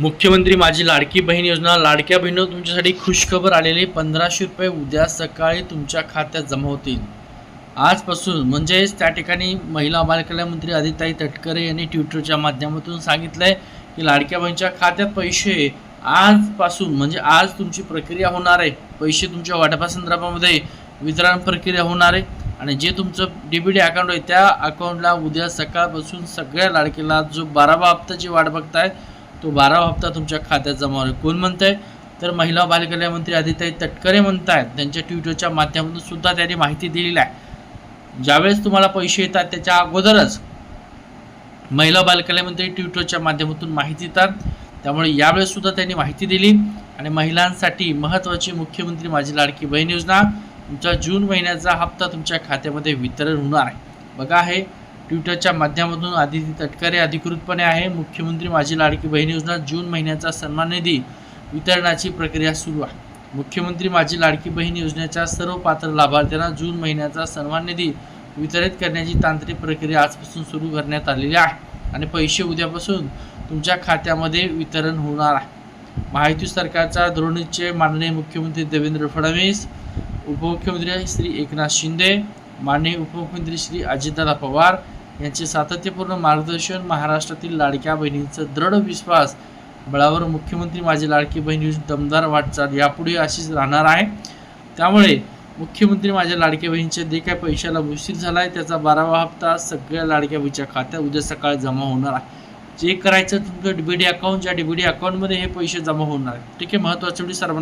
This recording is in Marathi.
मुख्यमंत्री माझी लाडकी बहीण योजना. लाडक्या बहिणी तुमच्यासाठी खुशखबर आलेली पंधराशे रुपये उद्या सकाळी तुमच्या खात्यात जमा होतील. आजपासून म्हणजेच त्या ठिकाणी महिला बालकल्याण मंत्री आदिताई तटकरे यांनी ट्विटरच्या माध्यमातून सांगितलं आहे की लाडक्या बहिणीच्या खात्यात पैसे. आजपासून म्हणजे आज तुमची प्रक्रिया होणार आहे. पैसे तुमच्या वाटपासंदर्भामध्ये वितरण प्रक्रिया होणार आहे. आणि जे तुमचं डी बी डी अकाउंट आहे त्या अकाउंटला उद्या सकाळपासून सगळ्या लाडकीला जो बारावा जे वाट बघताय तो बारावा हप्ता तुमच्या खात्यात जमा होईल. कोण आहे तर महिला बालकल्याण मंत्री आदिताई तटकरे आहेत त्यांच्या ट्विटरच्या माध्यमातून सुद्धा त्यांनी माहिती दिलेली आहे. ज्यावेळेस तुम्हाला पैसे येतात त्याच्या अगोदरच महिला बालकल्याण मंत्री ट्विटरच्या माध्यमातून माहिती देतात. त्यामुळे यावेळेस सुद्धा त्यांनी माहिती दिली. आणि महिलांसाठी महत्त्वाची मुख्यमंत्री माझी लाडकी बहीण योजना. तुमचा जून महिन्याचा हप्ता तुमच्या खात्यामध्ये वितरण होणार आहे. बघा हे ट्विटरच्या माध्यमातून आदिती तटकरे अधिकृतपणे आहे. मुख्यमंत्री माझी लाडकी बहीण योजना जून महिन्याचा सन्मान निधी वितरणाची प्रक्रिया सुरू आहे. मुख्यमंत्री माझी लाडकी बहीण योजनेच्या सर्व पात्र लाभार्थ्यांना जून महिन्याचा सन्मान निधी वितरित करण्याची तांत्रिक प्रक्रिया आजपासून सुरू करण्यात आलेली आहे आणि पैसे उद्यापासून तुमच्या खात्यामध्ये वितरण होणार आहे. महायुती सरकारचा धोरणीचे माननीय मुख्यमंत्री देवेंद्र फडणवीस उपमुख्यमंत्री श्री एकनाथ शिंदे माननीय उपमुख्यमंत्री श्री अजितदादा पवार यांचे सातत्यपूर्ण मार्गदर्शन महाराष्ट्रातील लाडक्या बहिणींचा दृढ विश्वास. बळावर मुख्यमंत्री माझी लाडकी बहीण योजना दमदार वाटचाल यापुढे अशीच राहणार आहे. त्यामुळे मुख्यमंत्री माझ्या लाडक्या बहिणीच्या जे काही पैशाला उशीर झाला आहे त्याचा बारावा हप्ता सगळ्या लाडक्या बहिणीच्या खात्यात उद्या सकाळी जमा होणार आहे. जे करायचं तुमचं डी बी डी अकाउंट ज्या डी बी डी अकाउंटमध्ये हे पैसे जमा होणार आहे. ठीक आहे महत्त्वाचं सर्वांना